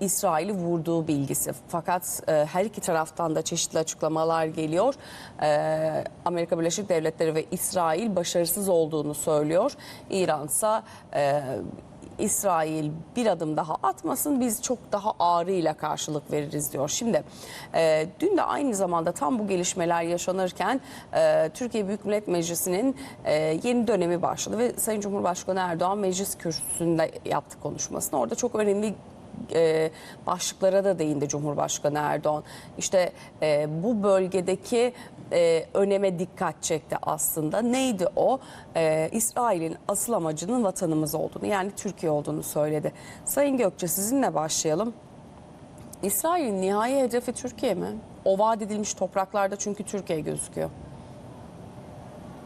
İsrail'i vurduğu bilgisi. Fakat e, her iki taraftan da çeşitli açıklamalar geliyor. E, Amerika Birleşik Devletleri ve İsrail başarısız olduğunu söylüyor. İran ise e, İsrail bir adım daha atmasın biz çok daha ağrıyla karşılık veririz diyor. Şimdi e, dün de aynı zamanda tam bu gelişmeler yaşanırken e, Türkiye Büyük Millet Meclisi'nin e, yeni dönemi başladı ve Sayın Cumhurbaşkanı Erdoğan meclis kürsüsünde yaptı konuşmasını. Orada çok önemli e, başlıklara da değindi Cumhurbaşkanı Erdoğan. İşte e, bu bölgedeki e, öneme dikkat çekti aslında. Neydi o? E, İsrail'in asıl amacının vatanımız olduğunu yani Türkiye olduğunu söyledi. Sayın Gökçe sizinle başlayalım. İsrail'in nihai hedefi Türkiye mi? O vaat edilmiş topraklarda çünkü Türkiye gözüküyor.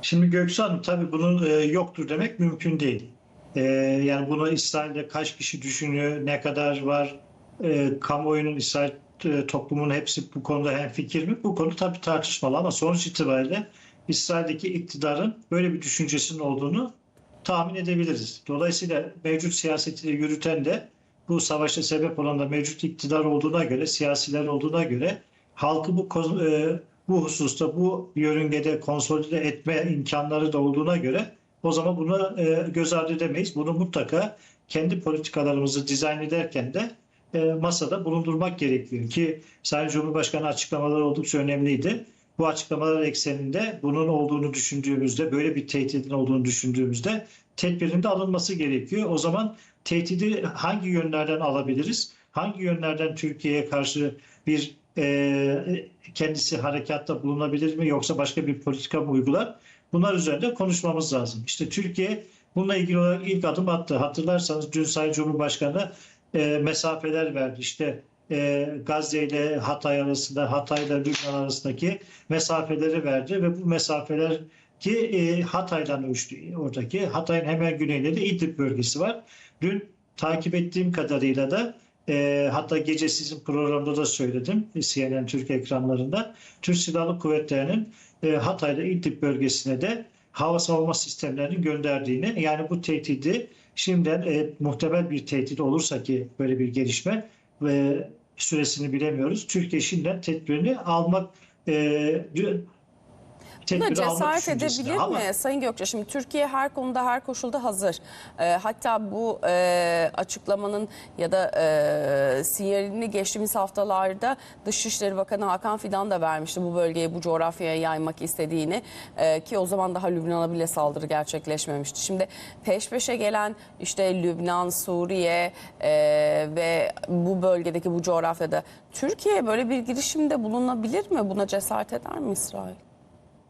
Şimdi Göksu Hanım tabii bunun e, yoktur demek mümkün değil. E, yani bunu İsrail'de kaç kişi düşünüyor, ne kadar var, e, kamuoyunun İsrail e, toplumunun hepsi bu konuda hemfikir mi? Bu konu tabii tartışmalı ama sonuç itibariyle İsrail'deki iktidarın böyle bir düşüncesinin olduğunu tahmin edebiliriz. Dolayısıyla mevcut siyaseti yürüten de bu savaşa sebep olan da mevcut iktidar olduğuna göre, siyasiler olduğuna göre halkı bu e, bu hususta bu yörüngede konsolide etme imkanları da olduğuna göre o zaman bunu e, göz ardı edemeyiz. Bunu mutlaka kendi politikalarımızı dizayn ederken de e, masada bulundurmak gerekiyor ki Sayın Cumhurbaşkanı açıklamaları oldukça önemliydi. Bu açıklamalar ekseninde bunun olduğunu düşündüğümüzde, böyle bir tehditin olduğunu düşündüğümüzde tedbirin de alınması gerekiyor. O zaman tehdidi hangi yönlerden alabiliriz? Hangi yönlerden Türkiye'ye karşı bir e, kendisi harekatta bulunabilir mi yoksa başka bir politika mı uygular? Bunlar üzerinde konuşmamız lazım. İşte Türkiye bununla ilgili olarak ilk adım attı. Hatırlarsanız dün Sayın Cumhurbaşkanı e, mesafeler verdi. İşte e, Gazze ile Hatay arasında, Hatay ile Lübnan arasındaki mesafeleri verdi ve bu mesafeler ki e, Hatay'dan ölçtü oradaki. Hatay'ın hemen güneyinde de İdlib bölgesi var. Dün takip ettiğim kadarıyla da e, hatta gece sizin programda da söyledim CNN Türk ekranlarında. Türk Silahlı Kuvvetleri'nin e, Hatay'da İdlib bölgesine de hava savunma sistemlerinin gönderdiğini yani bu tehdidi şimdiden e, muhtemel bir tehdit olursa ki böyle bir gelişme ve süresini bilemiyoruz. Türkiye şimdiden tedbirini almak e, Buna cesaret edebilir Ama- mi Sayın Gökçe? Şimdi Türkiye her konuda her koşulda hazır. Ee, hatta bu e, açıklamanın ya da e, sinyalini geçtiğimiz haftalarda Dışişleri Bakanı Hakan Fidan da vermişti bu bölgeye bu coğrafyaya yaymak istediğini E, ki o zaman daha Lübnan'a bile saldırı gerçekleşmemişti. Şimdi peş peşe gelen işte Lübnan, Suriye e, ve bu bölgedeki bu coğrafyada Türkiye böyle bir girişimde bulunabilir mi? Buna cesaret eder mi İsrail?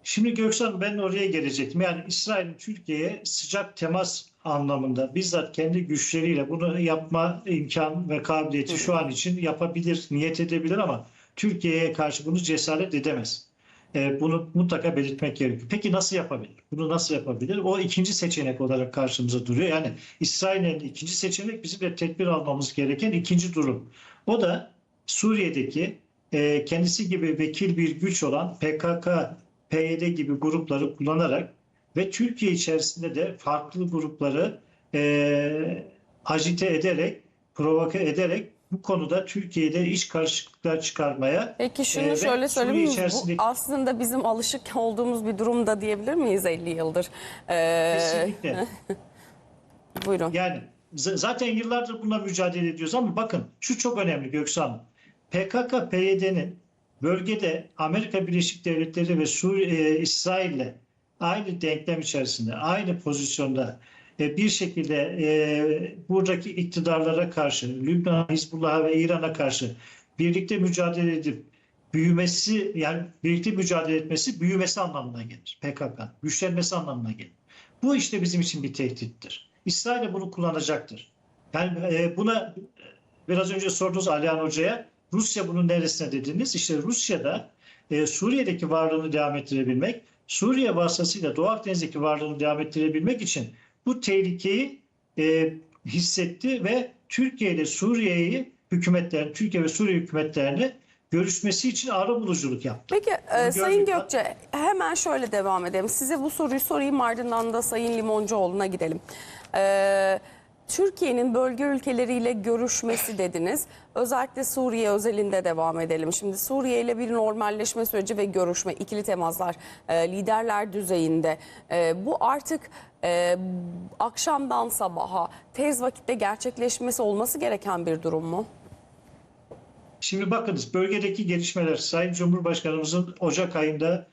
Şimdi Göksan ben oraya gelecektim. Yani İsrail'in Türkiye'ye sıcak temas anlamında bizzat kendi güçleriyle bunu yapma imkan ve kabiliyeti şu an için yapabilir, niyet edebilir ama Türkiye'ye karşı bunu cesaret edemez. Ee, bunu mutlaka belirtmek gerekiyor. Peki nasıl yapabilir? Bunu nasıl yapabilir? O ikinci seçenek olarak karşımıza duruyor. Yani İsrail'in ikinci seçenek bizim de tedbir almamız gereken ikinci durum. O da Suriye'deki e, kendisi gibi vekil bir güç olan PKK, PYD gibi grupları kullanarak ve Türkiye içerisinde de farklı grupları e, agite ederek, provoke ederek bu konuda Türkiye'de iç karışıklıklar çıkarmaya Peki şunu ve şöyle söyleyebilir miyiz? Bu aslında bizim alışık olduğumuz bir durumda diyebilir miyiz 50 yıldır? Ee, kesinlikle buyurun. Yani zaten yıllardır bununla mücadele ediyoruz ama bakın şu çok önemli Göksu Hanım. PKK, PYD'nin bölgede Amerika Birleşik Devletleri ve Suriye, İsrail'le aynı denklem içerisinde, aynı pozisyonda e, bir şekilde e, buradaki iktidarlara karşı, Lübnan, Hizbullah'a ve İran'a karşı birlikte mücadele edip büyümesi, yani birlikte mücadele etmesi büyümesi anlamına gelir PKK. Güçlenmesi anlamına gelir. Bu işte bizim için bir tehdittir. İsrail de bunu kullanacaktır. Yani e, buna biraz önce sorduğunuz Alihan Hoca'ya Rusya bunun neresine dediniz? İşte Rusya'da e, Suriye'deki varlığını devam ettirebilmek, Suriye vasıtasıyla Doğu Akdeniz'deki varlığını devam ettirebilmek için bu tehlikeyi e, hissetti ve Türkiye ile Suriye'yi hükümetlerin, Türkiye ve Suriye hükümetlerini görüşmesi için ara buluculuk yaptı. Peki e, Sayın. Gökçe hemen şöyle devam edelim. Size bu soruyu sorayım ardından da Sayın Limoncuoğlu'na gidelim. Ee, Türkiye'nin bölge ülkeleriyle görüşmesi dediniz. Özellikle Suriye özelinde devam edelim. Şimdi Suriye ile bir normalleşme süreci ve görüşme, ikili temaslar e, liderler düzeyinde. E, bu artık e, akşamdan sabaha tez vakitte gerçekleşmesi olması gereken bir durum mu? Şimdi bakınız bölgedeki gelişmeler Sayın Cumhurbaşkanımızın Ocak ayında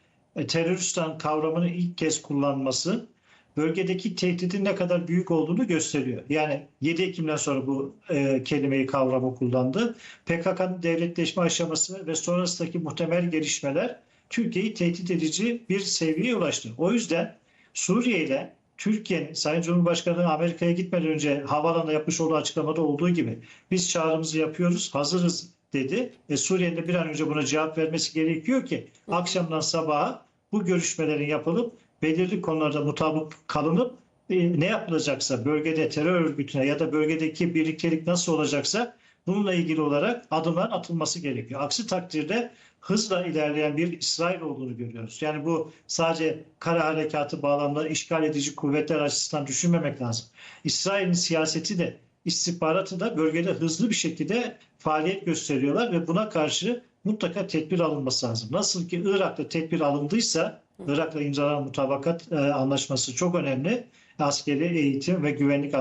teröristan kavramını ilk kez kullanması bölgedeki tehditin ne kadar büyük olduğunu gösteriyor. Yani 7 Ekim'den sonra bu e, kelimeyi kavramı kullandı. PKK'nın devletleşme aşaması ve sonrasındaki muhtemel gelişmeler Türkiye'yi tehdit edici bir seviyeye ulaştı. O yüzden Suriye ile Türkiye'nin Sayın Cumhurbaşkanı Amerika'ya gitmeden önce havaalanında yapmış olduğu açıklamada olduğu gibi biz çağrımızı yapıyoruz, hazırız dedi. E, Suriye'nin de bir an önce buna cevap vermesi gerekiyor ki akşamdan sabaha bu görüşmelerin yapılıp belirli konularda mutabık kalınıp e, ne yapılacaksa bölgede terör örgütüne ya da bölgedeki birliktelik nasıl olacaksa bununla ilgili olarak adımlar atılması gerekiyor. Aksi takdirde hızla ilerleyen bir İsrail olduğunu görüyoruz. Yani bu sadece kara harekatı bağlamında işgal edici kuvvetler açısından düşünmemek lazım. İsrail'in siyaseti de istihbaratı da bölgede hızlı bir şekilde faaliyet gösteriyorlar ve buna karşı mutlaka tedbir alınması lazım. Nasıl ki Irak'ta tedbir alındıysa Irak'la imzalanan mutabakat e, anlaşması çok önemli. Askeri eğitim ve güvenlik e,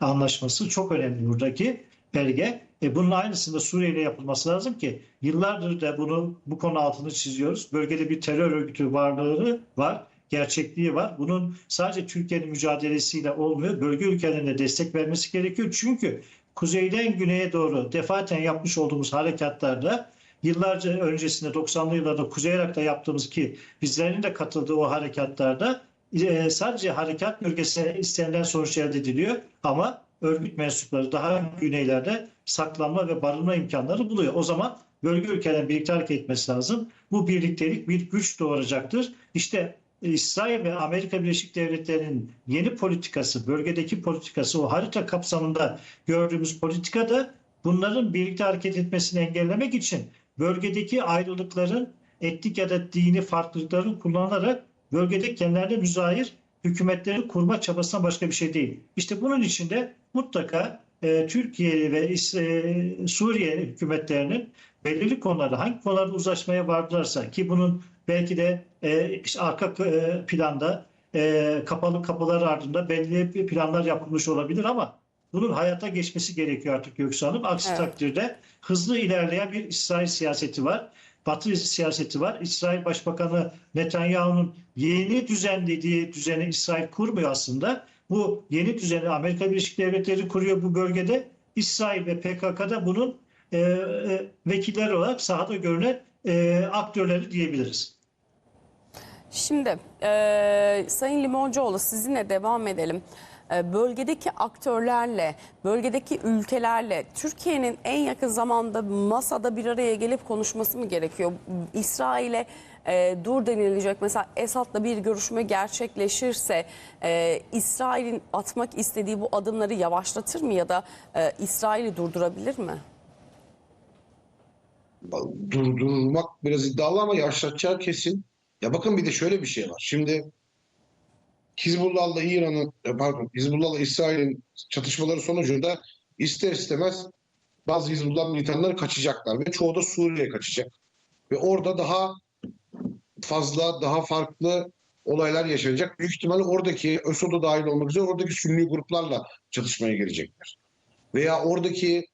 anlaşması çok önemli buradaki belge. E, bunun aynısını da Suriye ile yapılması lazım ki yıllardır da bunu bu konu altını çiziyoruz. Bölgede bir terör örgütü varlığı var, gerçekliği var. Bunun sadece Türkiye'nin mücadelesiyle olmuyor. Bölge ülkelerine destek vermesi gerekiyor. Çünkü kuzeyden güneye doğru defaten yapmış olduğumuz harekatlarda yıllarca öncesinde 90'lı yıllarda Kuzey Irak'ta yaptığımız ki bizlerin de katıldığı o harekatlarda e, sadece harekat bölgesine istenilen sonuç elde ediliyor ama örgüt mensupları daha güneylerde saklanma ve barınma imkanları buluyor. O zaman bölge ülkelerin birlikte hareket etmesi lazım. Bu birliktelik bir güç doğuracaktır. İşte İsrail ve Amerika Birleşik Devletleri'nin yeni politikası, bölgedeki politikası, o harita kapsamında gördüğümüz politika da bunların birlikte hareket etmesini engellemek için bölgedeki ayrılıkların etnik ya da dini farklılıkların kullanılarak bölgede kendilerine müzahir hükümetleri kurma çabasına başka bir şey değil. İşte bunun için de mutlaka e, Türkiye ve e, Suriye hükümetlerinin belirli konularda hangi konularda uzlaşmaya vardılarsa ki bunun belki de e, işte arka e, planda e, kapalı kapılar ardında belli planlar yapılmış olabilir ama bunun hayata geçmesi gerekiyor artık Göksu Hanım. Aksi Evet. takdirde hızlı ilerleyen bir İsrail siyaseti var. Batı siyaseti var. İsrail Başbakanı Netanyahu'nun yeni düzenlediği düzeni İsrail kurmuyor aslında. Bu yeni düzeni Amerika Birleşik Devletleri kuruyor bu bölgede. İsrail ve PKK'da bunun e, e, vekilleri olarak sahada görünen e, aktörleri diyebiliriz. Şimdi e, Sayın Limoncuoğlu sizinle devam edelim. E, bölgedeki aktörlerle, bölgedeki ülkelerle Türkiye'nin en yakın zamanda masada bir araya gelip konuşması mı gerekiyor? İsrail'e e, dur denilecek mesela Esad'la bir görüşme gerçekleşirse e, İsrail'in atmak istediği bu adımları yavaşlatır mı ya da e, İsrail'i durdurabilir mi? durdurmak biraz iddialı ama yavaşlatacağı kesin. Ya bakın bir de şöyle bir şey var. Şimdi Hizbullah'la İran'ın e, pardon Hizbullah'la İsrail'in çatışmaları sonucunda ister istemez bazı Hizbullah militanları kaçacaklar ve çoğu da Suriye'ye kaçacak. Ve orada daha fazla, daha farklı olaylar yaşanacak. Büyük ihtimalle oradaki ÖSO'da dahil olmak üzere oradaki Sünni gruplarla çatışmaya girecekler. Veya oradaki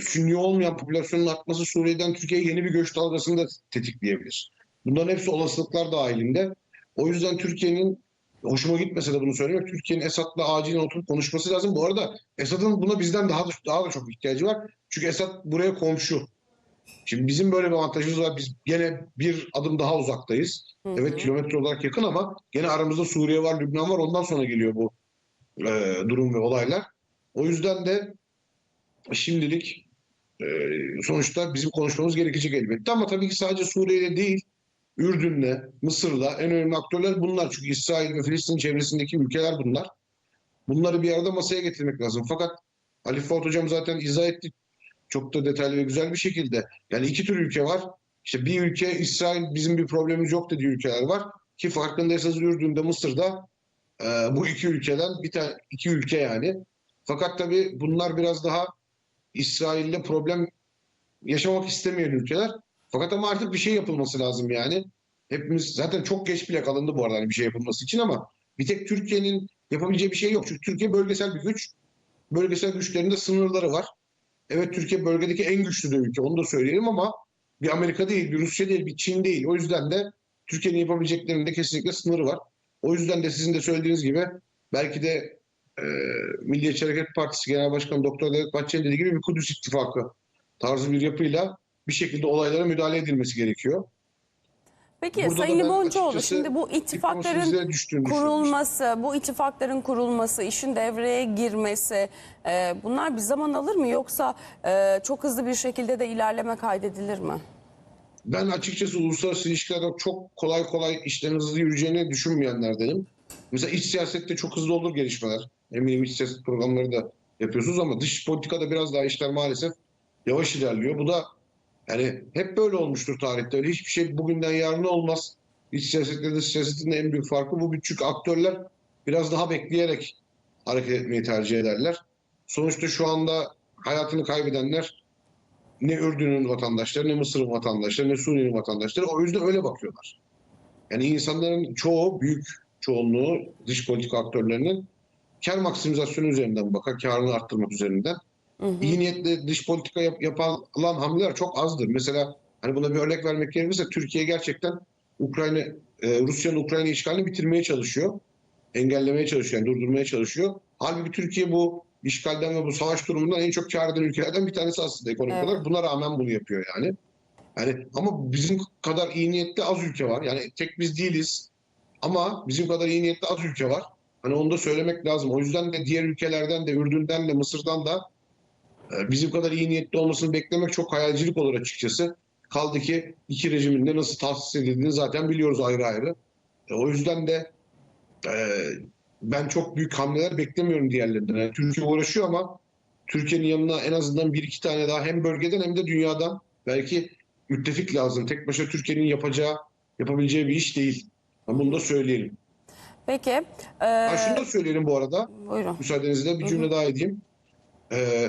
Sünni olmayan popülasyonun artması Suriye'den Türkiye'ye yeni bir göç dalgasını da tetikleyebilir. Bunların hepsi olasılıklar dahilinde. O yüzden Türkiye'nin hoşuma gitmese de bunu söylemek, Türkiye'nin Esad'la acilen oturup konuşması lazım. Bu arada Esad'ın buna bizden daha da, daha da çok ihtiyacı var. Çünkü Esad buraya komşu. Şimdi bizim böyle bir avantajımız var. Biz gene bir adım daha uzaktayız. Hı hı. Evet kilometre olarak yakın ama gene aramızda Suriye var, Lübnan var. Ondan sonra geliyor bu e, durum ve olaylar. O yüzden de şimdilik e, sonuçta bizim konuşmamız gerekecek elbette. Ama tabii ki sadece Suriye'de değil, Ürdün'le, Mısır'da en önemli aktörler bunlar. Çünkü İsrail ve Filistin çevresindeki ülkeler bunlar. Bunları bir arada masaya getirmek lazım. Fakat Ali Fuat Hocam zaten izah etti çok da detaylı ve güzel bir şekilde. Yani iki tür ülke var. İşte bir ülke İsrail bizim bir problemimiz yok dediği ülkeler var. Ki farkındaysanız Ürdün'de, Mısır'da e, bu iki ülkeden bir tane iki ülke yani Fakat tabii bunlar biraz daha İsrail'le problem yaşamak istemeyen ülkeler. Fakat ama artık bir şey yapılması lazım yani. Hepimiz zaten çok geç bile kalındı bu arada hani bir şey yapılması için ama bir tek Türkiye'nin yapabileceği bir şey yok. Çünkü Türkiye bölgesel bir güç. Bölgesel güçlerinde sınırları var. Evet Türkiye bölgedeki en güçlü de ülke onu da söyleyelim ama bir Amerika değil, bir Rusya değil, bir Çin değil. O yüzden de Türkiye'nin yapabileceklerinde kesinlikle sınırı var. O yüzden de sizin de söylediğiniz gibi belki de e, Milliyetçi Hareket Partisi Genel Başkanı Doktor Devlet Bahçeli dediği gibi bir Kudüs İttifakı tarzı bir yapıyla bir şekilde olaylara müdahale edilmesi gerekiyor. Peki Burada da Sayın açıkçası şimdi bu ittifakların kurulması, bu ittifakların kurulması, işin devreye girmesi e, bunlar bir zaman alır mı yoksa e, çok hızlı bir şekilde de ilerleme kaydedilir mi? Ben açıkçası uluslararası ilişkilerde çok kolay kolay işlerin hızlı yürüyeceğini düşünmeyenlerdenim. Mesela iç siyasette çok hızlı olur gelişmeler. Eminim iç siyaset programları da yapıyorsunuz ama dış politikada biraz daha işler maalesef yavaş ilerliyor. Bu da yani hep böyle olmuştur tarihte. Öyle hiçbir şey bugünden yarına olmaz. İç siyasetle dış siyasetin en büyük farkı bu. Çünkü aktörler biraz daha bekleyerek hareket etmeyi tercih ederler. Sonuçta şu anda hayatını kaybedenler ne Ürdün'ün vatandaşları, ne Mısır'ın vatandaşları, ne Suriye'nin vatandaşları. O yüzden öyle bakıyorlar. Yani insanların çoğu, büyük çoğunluğu dış politika aktörlerinin kar maksimizasyonu üzerinden bakar, karını arttırmak üzerinden. İyi niyetle dış politika yap, yapılan hamleler çok azdır. Mesela hani buna bir örnek vermek gerekirse Türkiye gerçekten Ukrayna, e, Rusya'nın Ukrayna işgalini bitirmeye çalışıyor. Engellemeye çalışıyor, yani durdurmaya çalışıyor. Halbuki Türkiye bu işgalden ve bu savaş durumundan en çok kar eden ülkelerden bir tanesi aslında ekonomik Evet. olarak. Buna rağmen bunu yapıyor yani. Yani ama bizim kadar iyi niyetli az ülke var. Yani tek biz değiliz. Ama bizim kadar iyi niyetli az ülke var. Hani onu da söylemek lazım. O yüzden de diğer ülkelerden de Ürdün'den de Mısır'dan da bizim kadar iyi niyetli olmasını beklemek çok hayalcilik olur açıkçası. Kaldı ki iki rejimin de nasıl tahsis edildiğini zaten biliyoruz ayrı ayrı. E, O yüzden de e, ben çok büyük hamleler beklemiyorum diğerlerinden. Yani Türkiye uğraşıyor ama Türkiye'nin yanına en azından bir iki tane daha hem bölgeden hem de dünyadan belki müttefik lazım. Tek başına Türkiye'nin yapacağı, yapabileceği bir iş değil. Ama Bunu da söyleyelim. Peki. e, Ha, şunu da söyleyelim bu arada. buyurun. Müsaadenizle bir cümle daha edeyim. Ee,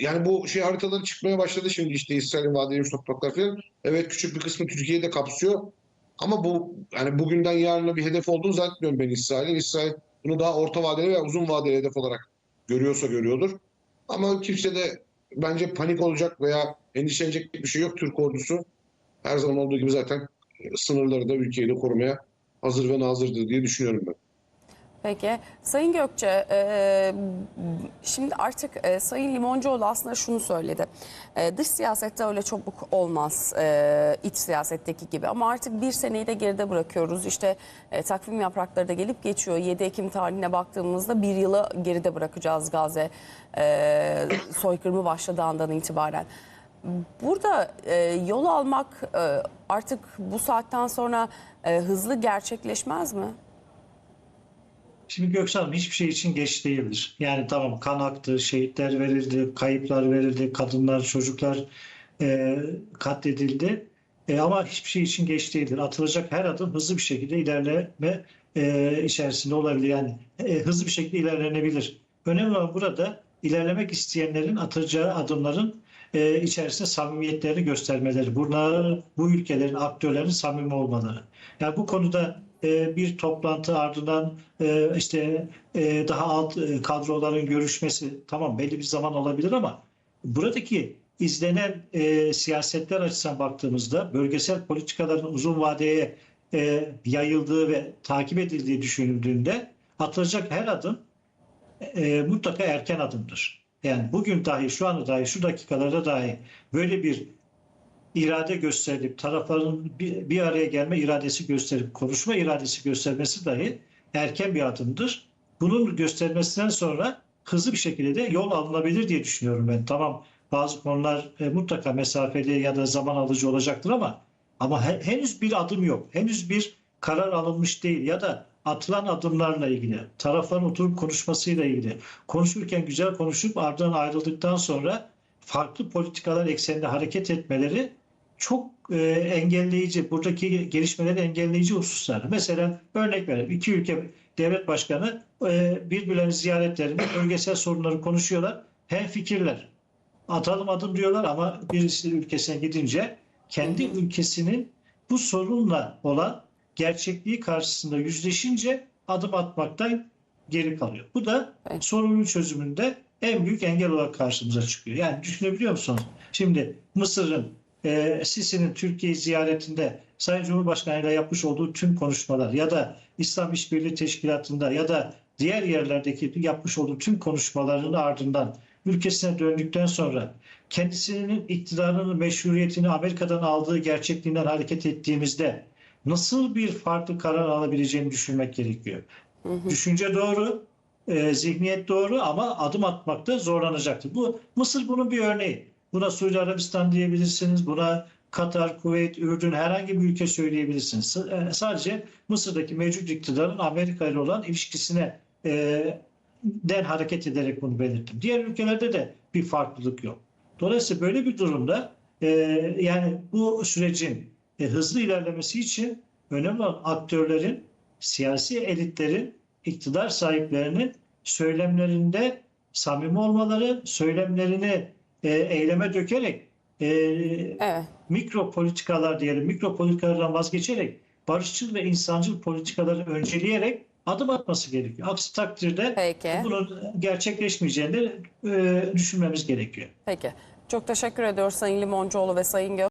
yani bu şey haritaları çıkmaya başladı şimdi işte İsrail'in vaat edilmiş topraklar falan. Evet küçük bir kısmı Türkiye'yi de kapsıyor. Ama bu yani bugünden yarına bir hedef olduğunu zannetmiyorum ben İsrail'in. İsrail bunu daha orta vadeli ve uzun vadeli hedef olarak görüyorsa görüyordur. Ama kimse de bence panik olacak veya endişelenecek bir şey yok Türk ordusu. Her zaman olduğu gibi zaten sınırları da ülkeyi de korumaya hazır ve nazırdır diye düşünüyorum ben. Peki. Sayın Gökçe, e, şimdi artık e, Sayın Limoncuoğlu aslında şunu söyledi. E, dış siyasette öyle çabuk olmaz iç siyasetteki gibi. Ama artık bir seneyi de geride bırakıyoruz. İşte takvim yaprakları da gelip geçiyor. 7 Ekim tarihine baktığımızda bir yılı geride bırakacağız Gazze soykırımı başladığı andan itibaren. Burada yol almak artık bu saatten sonra hızlı gerçekleşmez mi? Şimdi Göksel Hanım hiçbir şey için geç değildir. Yani tamam kan aktı, şehitler verildi, kayıplar verildi, kadınlar, çocuklar e, katledildi. E, ama hiçbir şey için geç değildir. Atılacak her adım hızlı bir şekilde ilerleme e, içerisinde olabilir. Yani e, hızlı bir şekilde ilerlenebilir. Önemli olan burada ilerlemek isteyenlerin atacağı adımların e, içerisinde samimiyetlerini göstermeleri. Bunlar bu ülkelerin aktörlerin samimi olmaları. Yani bu konuda e, bir toplantı ardından e, işte e, daha alt kadroların görüşmesi tamam belli bir zaman olabilir ama buradaki izlenen siyasetler açısından baktığımızda bölgesel politikaların uzun vadeye yayıldığı ve takip edildiği düşünüldüğünde atılacak her adım mutlaka erken adımdır. Yani bugün dahi şu anda dahi şu dakikalarda dahi böyle bir irade gösterilip tarafların bir, bir araya gelme iradesi gösterip konuşma iradesi göstermesi dahi erken bir adımdır. Bunun göstermesinden sonra hızlı bir şekilde de yol alınabilir diye düşünüyorum ben. Tamam bazı konular e, mutlaka mesafeli ya da zaman alıcı olacaktır ama ama he- henüz bir adım yok. Henüz bir karar alınmış değil ya da atılan adımlarla ilgili, tarafların oturup konuşmasıyla ilgili. Konuşurken güzel konuşup ardından ayrıldıktan sonra farklı politikalar ekseninde hareket etmeleri çok e, engelleyici, buradaki gelişmeleri engelleyici hususlar. Mesela örnek verelim. İki ülke devlet başkanı e, birbirlerinin ziyaretlerinde bölgesel sorunları konuşuyorlar. Hem fikirler. Atalım adım diyorlar ama birisi ülkesine gidince kendi ülkesinin bu sorunla olan gerçekliği karşısında yüzleşince adım atmaktan geri kalıyor. Bu da sorunun çözümünde en büyük engel olarak karşımıza çıkıyor. Yani düşünebiliyor musunuz? Şimdi Mısır'ın e, Sisi'nin Türkiye ziyaretinde Sayın Cumhurbaşkanı ile yapmış olduğu tüm konuşmalar ya da İslam İşbirliği Teşkilatı'nda ya da diğer yerlerdeki yapmış olduğu tüm konuşmaların ardından ülkesine döndükten sonra kendisinin iktidarının meşruiyetini Amerika'dan aldığı gerçekliğinden hareket ettiğimizde nasıl bir farklı karar alabileceğini düşünmek gerekiyor. Düşünce doğru, e, zihniyet doğru ama adım atmakta zorlanacaktır. Bu Mısır bunun bir örneği. Buna Suudi Arabistan diyebilirsiniz, buna Katar, Kuveyt, Ürdün herhangi bir ülke söyleyebilirsiniz. E, Sadece Mısır'daki mevcut iktidarın Amerika ile olan ilişkisine e, den hareket ederek bunu belirttim. Diğer ülkelerde de bir farklılık yok. Dolayısıyla böyle bir durumda e, yani bu sürecin e, hızlı ilerlemesi için önemli olan aktörlerin, siyasi elitlerin, iktidar sahiplerinin söylemlerinde samimi olmaları, söylemlerini e, eyleme dökerek e, Evet. mikro politikalar diyelim, mikro politikalardan vazgeçerek barışçıl ve insancıl politikaları önceleyerek adım atması gerekiyor. Aksi takdirde Peki. bunun gerçekleşmeyeceğini de, e, düşünmemiz gerekiyor. Peki. Çok teşekkür ediyoruz Sayın Limoncuoğlu ve Sayın Gök.